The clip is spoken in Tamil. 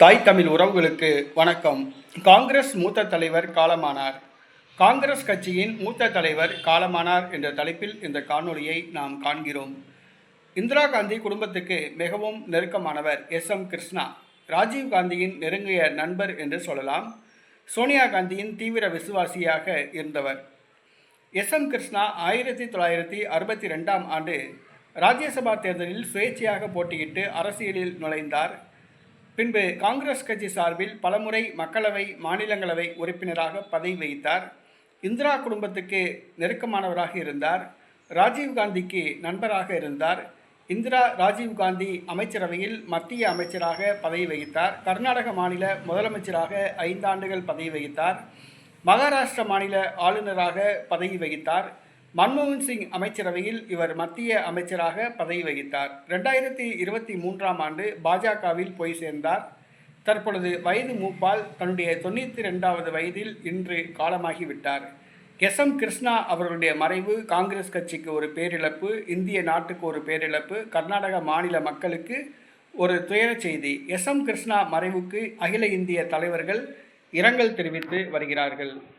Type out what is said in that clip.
தாய் தமிழ் உறவுகளுக்கு வணக்கம். காங்கிரஸ் மூத்த தலைவர் காலமானார். காங்கிரஸ் கட்சியின் மூத்த தலைவர் காலமானார் என்ற தலைப்பில் இந்த காணொளியை நாம் காண்கிறோம். இந்திரா காந்தி குடும்பத்துக்கு மிகவும் நெருக்கமானவர் எஸ். எம். கிருஷ்ணா. ராஜீவ் காந்தியின் நெருங்கிய நண்பர் என்று சொல்லலாம். சோனியா காந்தியின் தீவிர விசுவாசியாக இருந்தவர். எஸ். எம். கிருஷ்ணா ஆயிரத்தி தொள்ளாயிரத்தி அறுபத்தி ரெண்டாம் ஆண்டு ராஜ்யசபா தேர்தலில் சுயேட்சையாக போட்டியிட்டு அரசியலில் நுழைந்தார். பின்பு காங்கிரஸ் கட்சி சார்பில் பலமுறை மக்களவை மாநிலங்களவை உறுப்பினராக பதவி வகித்தார். இந்திரா குடும்பத்துக்கு நெருக்கமானவராக இருந்தார். ராஜீவ் காந்திக்கு நண்பராக இருந்தார். இந்திரா ராஜீவ் காந்தி அமைச்சரவையில் மத்திய அமைச்சராக பதவி வகித்தார். கர்நாடக மாநில முதலமைச்சராக ஐந்தாண்டுகள் பதவி வகித்தார். மகாராஷ்டிர மாநில ஆளுநராக பதவி வகித்தார். மன்மோகன் சிங் அமைச்சரவையில் இவர் மத்திய அமைச்சராக பதவி வகித்தார். ரெண்டாயிரத்தி இருபத்தி மூன்றாம் ஆண்டு பாஜகவில் போய் சேர்ந்தார். தற்பொழுது வயது மூப்பால் தன்னுடைய தொண்ணூற்றி ரெண்டாவது வயதில் இன்று காலமாகிவிட்டார் எஸ். எம். கிருஷ்ணா அவர்களுடைய மறைவு காங்கிரஸ் கட்சிக்கு ஒரு பேரிழப்பு இந்திய நாட்டுக்கு ஒரு பேரிழப்பு கர்நாடக மாநில மக்களுக்கு ஒரு துயரச் செய்தி. எஸ். எம். கிருஷ்ணா மறைவுக்கு அகில இந்திய தலைவர்கள் இரங்கல் தெரிவித்து வருகிறார்கள்.